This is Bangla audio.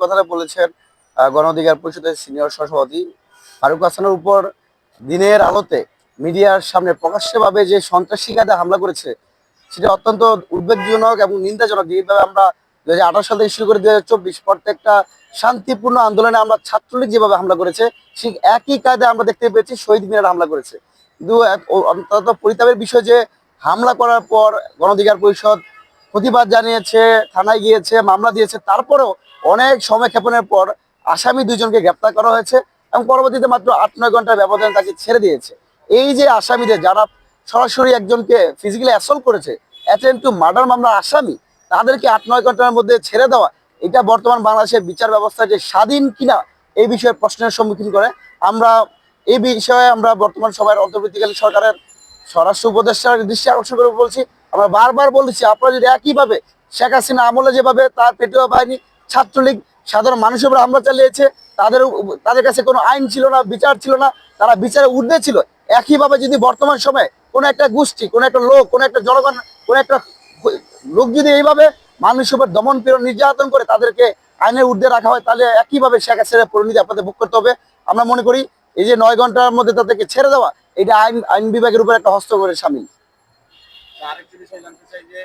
কথাটা বলেছেন গণ অধিকার পরিষদের সিনিয়র সহসভাপতি ফারুক হাসানের উপর দিনের আলোতে মিডিয়ার সামনে প্রকাশ্যভাবে যে সন্ত্রাসী কায়দা হামলা করেছে, সেটা অত্যন্ত উদ্বেগজনক এবং নিন্দাজনক। যেভাবে আমরা দুই হাজার আঠারো সাল থেকে শুরু করে দুই হাজার চব্বিশ প্রত্যেকটা শান্তিপূর্ণ আন্দোলনে আমরা ছাত্রলীগ যেভাবে হামলা করেছে, ঠিক একই কায়দায় আমরা দেখতে পেয়েছি শহীদ মিনার হামলা করেছে। কিন্তু অত্যন্ত পরিতাপের বিষয় যে হামলা করার পর গণ অধিকার পরিষদ প্রতিবাদ জানিয়েছে, থানায় গিয়েছে, মামলা দিয়েছে। তারপরেও অনেক সময় ক্ষেপণের পর আসামি দুজনকে গ্রেপ্তার করা হয়েছে এবং পরবর্তীতে মাত্র আট, নয় ঘণ্টার ব্যবধানে তাকে ছেড়ে দিয়েছে। এই যে আসামিদের যারা সরাসরি একজনকে ফিজিক্যালি অ্যাসল্ট করেছে অ্যাটেন্ড টু মার্ডার মামলার আসামি, তাদেরকে আট, নয় ঘণ্টার মধ্যে ছেড়ে দেওয়া, এটা বর্তমান বাংলাদেশের বিচার ব্যবস্থা যে স্বাধীন কিনা, এই বিষয়ে প্রশ্নের সম্মুখীন করে আমরা এই বিষয়ে আমরা বর্তমান সময়ের অন্তর্বর্তীকালীন সরকারের স্বরাষ্ট্র উপদেষ্টার দৃষ্টি আকর্ষণ করে বলছি। আমরা বারবার বলছি আপনারা যদি একইভাবে শেখ হাসিনা আমলে যেভাবে তার পেটুয়া বাহিনী, ছাত্রলীগ, সাধারণ মানুষের উপর হামলা চালিয়েছে, তাদের তাদের কাছে কোনো আইন ছিল না, বিচার ছিল না, তারা বিচারে ঊর্ধ্বে ছিল। একইভাবে যদি বর্তমান সময়ে কোনো একটা গোষ্ঠী, কোনো একটা লোক, কোনো একটা জনগণ, কোনো একটা লোক যদি এইভাবে মানুষের উপর দমন পীড়ন নির্যাতন করে তাদেরকে আইনের ঊর্ধ্বে রাখা হয়, তাহলে একইভাবে শেখ হাসিনার পরিণতি আপনাদের ভোগ করতে হবে। আমরা মনে করি, এই যে নয় ঘণ্টার মধ্যে তাদেরকে ছেড়ে দেওয়া, এটা আইন আইন বিভাগের উপর একটা হস্তক্ষেপের সামিল। আরেকটি বিষয় জানতে চাই যে